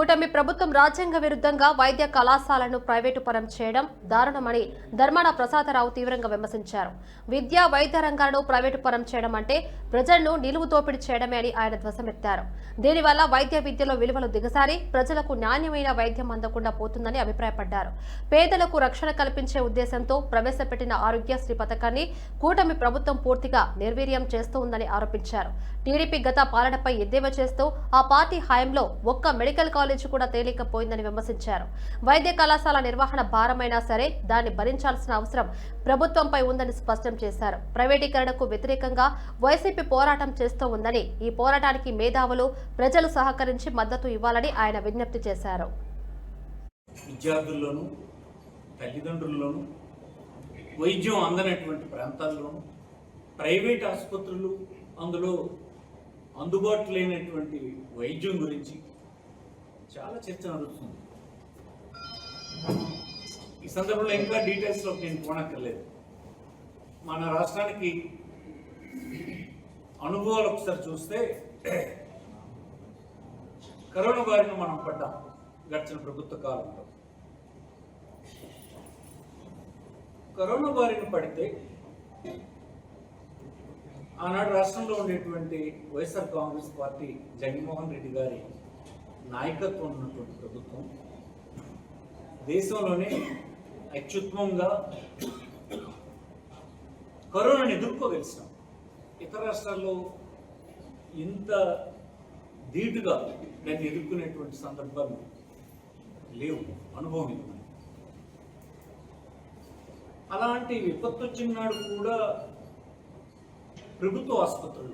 కూటమి ప్రభుత్వం రాజ్యాంగ విరుద్ధంగా వైద్య కళాశాలను ప్రైవేటు పరం చేయడం దారుణమని ధర్మాన ప్రసాదరావు తీవ్రంగా విమర్శించారు. విద్యా వైద్య రంగాలను ప్రైవేటు పరం చేయడం అంటే ప్రజలను నిలువు దోపిడీ చేయడమే అని ఆయన ధ్వసమెత్తారు దీనివల్ల వైద్య విద్యలో విలువలు దిగసారి ప్రజలకు నాణ్యమైన వైద్యం అందకుండా పోతుందని అభిప్రాయపడ్డారు. పేదలకు రక్షణ కల్పించే ఉద్దేశంతో ప్రవేశపెట్టిన ఆరోగ్యశ్రీ పథకాన్ని కూటమి ప్రభుత్వం పూర్తిగా నిర్వీర్యం చేస్తూ ఉందని ఆరోపించారు. టీడీపీ గత పాలనపై ఎద్దేవా చేస్తూ ఆ పార్టీ హయాంలో ఒక్క మెడికల్ కాలేజ్ కాలేజీ కూడా తేలికపోయిందని విమర్శించారు. వైద్య కళాశాల నిర్వహణ భారమైనా సరే దాన్ని భరించాల్సిన అవసరం ప్రభుత్వంపై ఉందని స్పష్టం చేశారు. ప్రైవేటీకరణకు వ్యతిరేకంగా వైసీపీ పోరాటం చేస్తూ ఉందని ఈ పోరాటానికి మేధావులు ప్రజలు సహకరించి మద్దతు ఇవ్వాలని ఆయన విజ్ఞప్తి చేశారు. విద్యార్థుల్లోనూ తల్లిదండ్రుల్లోనూ వైద్యం అందనటువంటి ప్రాంతాల్లోనూ ప్రైవేట్ ఆసుపత్రులు అందులో అందుబాటు లేనటువంటి వైద్యం గురించి చాలా చర్చ నడుస్తుంది ఈ సందర్భంలో ఇంకా డీటెయిల్స్లో నేను పోనక్కర్లేదు. మన రాష్ట్రానికి అనుభవాలు ఒకసారి చూస్తే కరోనా బారిన మనం పడ్డాం. గడిచిన ప్రభుత్వ కాలంలో. కరోనా బారిన పడితే ఆనాడు రాష్ట్రంలో ఉండేటువంటి YSR Congress party Jaganmohan Reddy గారి నాయకత్వం ఉన్నటువంటి ప్రభుత్వం దేశంలోనే అత్యుత్తమంగా కరోనాను ఎదుర్కోగలిసినాం ఇతర రాష్ట్రాల్లో ఇంత ధీటుగా దాన్ని ఎదుర్కొనేటువంటి సందర్భాలు లేవు అనుభవం ఇది అలాంటి విపత్తు వచ్చిన నాడు కూడా ప్రభుత్వ ఆసుపత్రులు